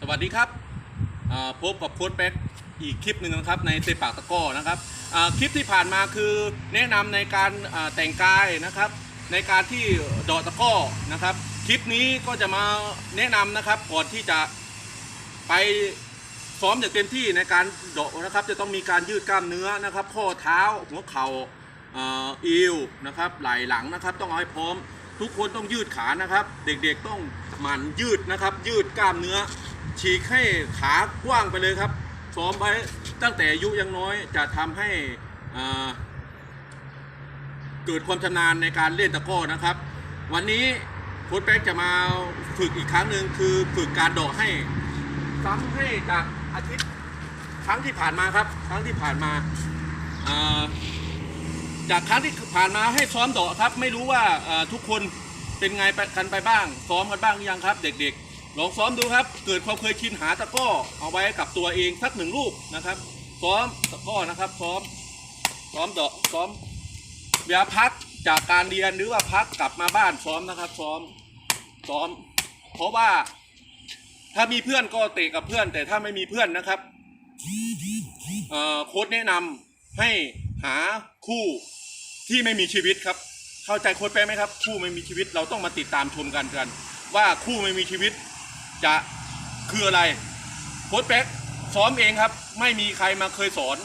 สวัสดีครับพบกับโค้ดแบ็กอีกคลิปหนึ่งนะครับในเซปากตะก้อนะครับคลิปที่ผ่านมาคือแนะนำในการแต่งกายนะครับ ในการที่ดอตะก้อนะครับ คลิปนี้ก็จะมาแนะนำนะครับก่อนที่จะไปซ้อมอย่างเต็มที่ในการดาะนะครับ จะต้องมีการยืดกล้ามเนื้อนะครับ ข้อเท้าหัวเข่าเอ่อเอวนะครับไหล่หลังนะครับ ต้องเอาให้พร้อม ทุกคนต้องยืดขานะครับ เด็กๆต้องหมั่นยืดนะครับ ยืดกล้ามเนื้อ ฉีกให้ขากว้างไปเลยครับซ้อมไว้ตั้งแต่อายุยังน้อยจะทำให้เกิดความชำนาญในการเล่นตะก้อนะครับ วันนี้โค้ชแป๊กจะมาฝึกอีกครั้งหนึ่งคือฝึกการดอกให้ซ้ำให้จากอาทิตย์ครั้งที่ผ่านมาครับ ครั้งที่ผ่านมาจากครั้งที่ผ่านมาให้ซ้อมดาะครับ ไม่รู้ว่าทุกคนเป็นไงไปกันไปบ้าง ซ้อมกันบ้างหรือยังครับ เด็กๆ ลองซ้อมดูครับ เกิดความเคยชินหาตะก้อเอาไว้กับตัวเองสักหนึ่งลูกนะครับซ้อมตะก้อนะครับซ้อมซ้อมเดาะซ้อมเวลาพักจากการเรียนหรือว่าพักกลับมาบ้านซ้อมนะครับ ซ้อมซ้อม เพราะว่าถ้ามีเพื่อนก็เตะกับเพื่อน แต่ถ้าไม่มีเพื่อนนะครับโค้ดแนะนำให้หาคู่ที่ไม่มีชีวิตครับ เข้าใจโค้ดแป้ไหมครับ คู่ไม่มีชีวิตเราต้องมาติดตามชมกันกัน ว่าคู่ไม่มีชีวิต จะคืออะไรโค้ดแป๊กซ้อมเองครับ ไม่มีใครมาเคยสอน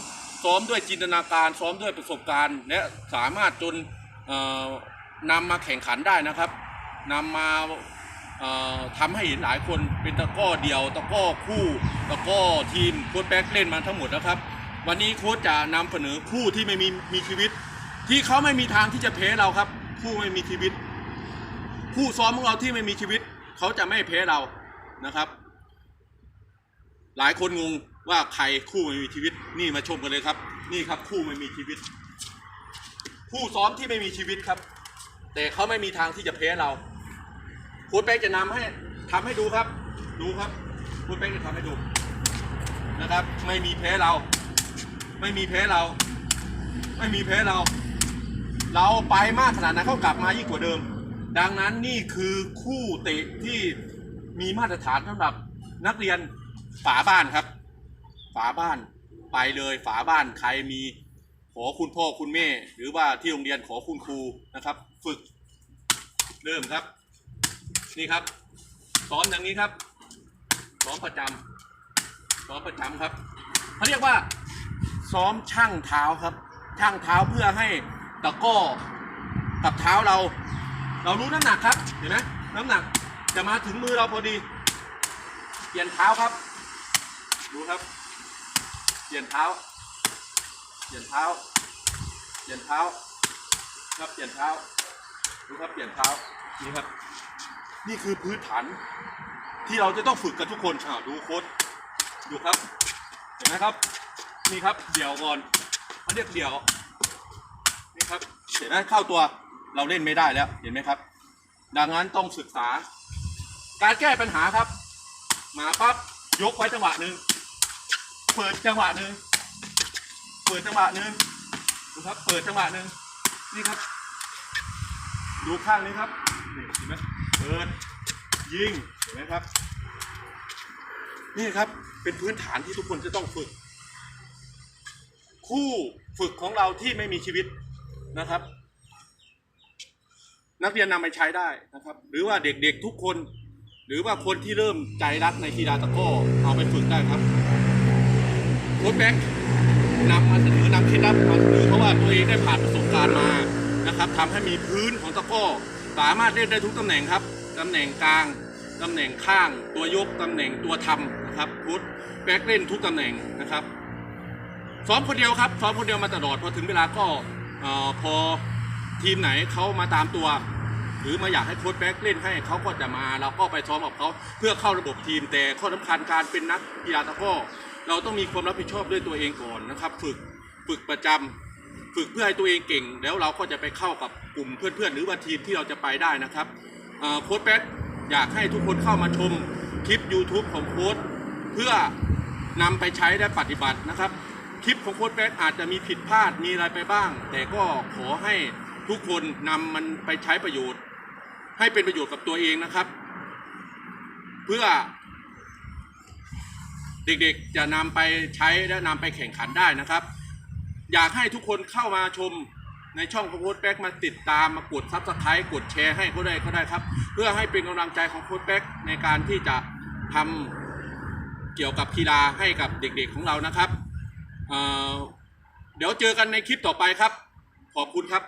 ซ้อมด้วยจินตนาการ ซ้อมด้วยประสบการณ์ และสามารถจนเอ่อนำมาแข่งขันได้นะครับนำมาทำให้เห็นหลายคนเป็นตะก้อเดียวตะก้อคู่ตะก้อทีมโค้ดแป๊กเล่นมาทั้งหมดนะครับ วันนี้โค้ชจะนำเสนอคู่ที่ไม่มีมีชีวิต ที่เขาไม่มีทางที่จะแพ้เราครับ คู่ไม่มีชีวิต คู่ซ้อมของเราที่ไม่มีชีวิต เขาจะไม่แพ้เรา นะครับ หลายคนงงว่าใครคู่ไม่มีชีวิต นี่มาชมกันเลยครับ นี่ครับคู่ไม่มีชีวิต คู่ซ้อมที่ไม่มีชีวิตครับ แต่เขาไม่มีทางที่จะแพ้เราค้ชแป๊กจะนำให้ทำให้ดูครับ ดูครับค้ชแป๊กจะทำให้ดูนะครับ ไม่มีแพ้เรา ไม่มีแพ้เรา ไม่มีแพ้เรา เราไปมากขนาดนั้นเขากลับมายิ่งกว่าเดิม ดังนั้นนี่คือคู่เตะที่ มีมาตรฐานสำหรับนักเรียนฝาบ้านครับ ฝาบ้านไปเลยฝาบ้านใครมีขอคุณพ่อคุณแม่ หรือว่าที่โรงเรียนขอคุณครูนะครับ ฝึกเริ่มครับ นี่ครับซ้อมอย่างนี้ครับซ้อมประจำซ้อมประจำครับเขาเรียกว่า ซ้อมช่างเท้าครับ ช่างเท้าเพื่อให้ตะก้อกับเท้าเรา เรารู้น้ำหนักครับเห็นไหมน้ำหนัก จะมาถึงมือเราพอดี เปลี่ยนเท้าครับ ดูครับ เปลี่ยนเท้า เปลี่ยนเท้า เปลี่ยนเท้า ครับ เปลี่ยนเท้า ดูครับ เปลี่ยนเท้า นี่ครับ นี่คือพื้นฐานที่เราจะต้องฝึกกันทุกคนอ่าดูโค้ดดูครับ เห็นไหมครับ นี่ครับ เดี่ยวก่อนเขาเรียกเดี่ยว นี่ครับ เห็นไหมเข้าตัว เราเล่นไม่ได้แล้ว เห็นไหมครับ ดังนั้นต้องศึกษา การแก้ปัญหาครับ หมาปั๊บยกไว้จังหวะหนึ่งเปิดจังหวะหนึ่งเปิดจังหวะหนึ่งดูครับ เปิดจังหวะหนึ่งนี่ครับ ดูข้างนี้ครับนี่เห็นไหมเปิดยิงเห็นไหมครับ นี่ครับเป็นพื้นฐานที่ทุกคนจะต้องฝึก คู่ฝึกของเราที่ไม่มีชีวิตนะครับ นักเรียนนำไปใช้ได้นะครับ หรือว่าเด็กๆทุกคน รือว่าคนที่เริ่มใจรักในกีฬาตะก้อเอาไปฝึกได้ครับโค้ชแบงค์นำมาเสนอนำเคล็ดลับมาเสนอเพราะว่าตัวเองได้ผ่านประสบการณ์มานะครับทำให้มีพื้นของตะก้อสามารถเล่นได้ทุกตำแหน่งครับตำแหน่งกลางตำแหน่งข้าง ตัวยกตำแหน่งตัวทำนะครับโค้ชแบงค์เล่นทุกตำแหน่งนะครับซ้อมคนเดียวครับซ้อมคนเดียวมาตลอดพอถึงเวลาก็อพอทีมไหนเขามาตามตัว หรือมาอยากให้โค้ชแบ็กเล่นให้เขาก็จะมา เราก็ไปซ้อมกับเขาเพื่อเข้าระบบทีม แต่ข้อสำคัญการเป็นนักกีฬาตะก้อเราต้องมีความรับผิดชอบด้วยตัวเองก่อนนะครับ ฝึกฝึกประจำฝึกเพื่อให้ตัวเองเก่ง แล้วเราก็จะไปเข้ากับกลุ่มเพื่อนๆ หรือว่าทีมที่เราจะไปได้นะครับโค้ชแบ็กอยากให้ทุกคนเข้ามาชมคลิป YouTube ของโค้ชเพื่อนำไปใช้และปฏิบัตินะครับ คลิปของโค้ดแบ็กอาจจะมีผิดพลาดมีอะไรไปบ้าง แต่ก็ขอให้ทุกคนนำมันไปใช้ประโยชน์ ให้เป็นประโยชน์กับตัวเองนะครับ เพื่อ เด็กๆจะนำไปใช้และนำไปแข่งขันได้นะครับ อยากให้ทุกคนเข้ามาชมในช่องของโค้ดแป๊กมาติดตามมากดซับสไครต์กดแชร์ให้ก็ได้ก็ได้ครับ เพื่อให้เป็นกำลังใจของโค้ดแป๊กในการที่จะทำเกี่ยวกับกีฬาให้กับเด็กๆของเรานะครับเเดี๋ยวเจอกันในคลิปต่อไปครับ ขอบคุณครับ